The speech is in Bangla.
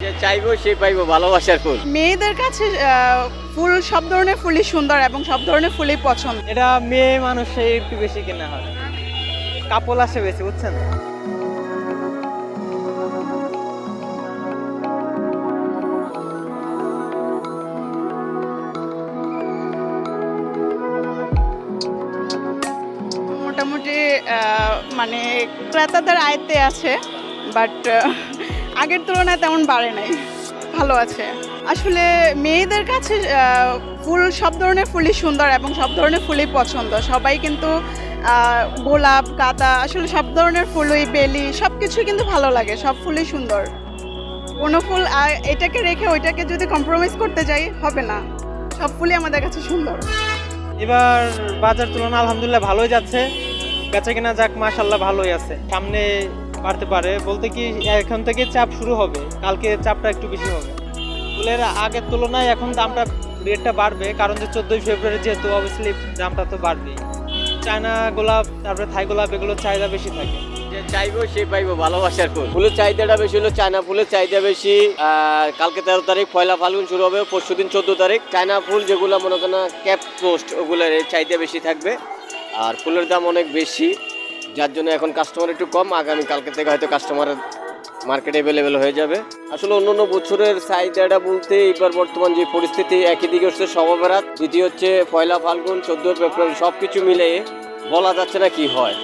যে চাইব সে পাইবো ভালোবাসার ফুল। মেয়েদের কাছে আহ, ফুল সব ধরনের ফুলই সুন্দর এবং সব ধরনের ফুলই পছন্দ। এটা মেয়ে মানুষের একটু বেশি কেনা হয়। কাপল আসে বেশি বুঝছেন? মোটামুটি আহ, মানে ক্রেতাদের আয়ত্তে আছে বাট আগের তুলনায় তেমন বাড়ে নাই। ভালো আছে। আসলে মেয়েদের কাছে ফুল, সব ধরনের ফুলই সুন্দর এবং সব ধরনের ফুলই পছন্দ। সবাই কিন্তু গোলাপ গাঁদা আসলে সব ধরনের ফুলই, বেলি সব কিছুই কিন্তু ভালো লাগে। সব ফুলই সুন্দর। কোনো ফুল এটাকে রেখে ওইটাকে যদি কম্প্রোমাইজ করতে যাই, হবে না। সব ফুলই আমাদের কাছে সুন্দর। এবার বাজার তুলনা আলহামদুলিল্লাহ ভালোই যাচ্ছে। বেচা কিনা যাক মাশাল্লাহ ভালোই আছে। সামনে বাড়তে পারে বলতে কি, এখন থেকে চাপ শুরু হবে। কালকে চাপটা একটু বেশি হবে। ফুলের আগের তুলনায় এখন দামটা রেটটা বাড়বে, কারণ যে চোদ্দোই ফেব্রুয়ারি যেহেতু অবভিয়াসলি দামটা তো বাড়বেই। চায়না গোলাপ, তারপরে থাই গোলাপ এগুলোর চাহিদা বেশি থাকে। যে চাইব, সে পাইবো ভালোবাসার ফুল ফুলের চাহিদাটা বেশি হলো চায়না ফুলের চাহিদা বেশি। আর কালকে তেরো তারিখ পয়লা ফাল্গুন শুরু হবে, পরশু দিন চোদ্দ তারিখ। চায়না ফুল যেগুলো মনে করেন ক্যাপ পোস্ট, ওগুলোর চাহিদা বেশি থাকবে। আর ফুলের দাম অনেক বেশি। যার জন্য এখন কাস্টমার একটু কম, আগামী কালকে থেকে হয়তো কাস্টমার মার্কেটে অ্যাভেলেবেল হয়ে যাবে। আসলে অন্য অন্য বছরের চাহিদাটা বলতে এবার বর্তমান যে পরিস্থিতি, একই দিকে হচ্ছে সবাবেরাত দ্বিতীয় হচ্ছে পয়লা ফাল্গুন চোদ্দ ফেব্রুয়ারি সব কিছু মিলে বলা যাচ্ছে না কি হয়।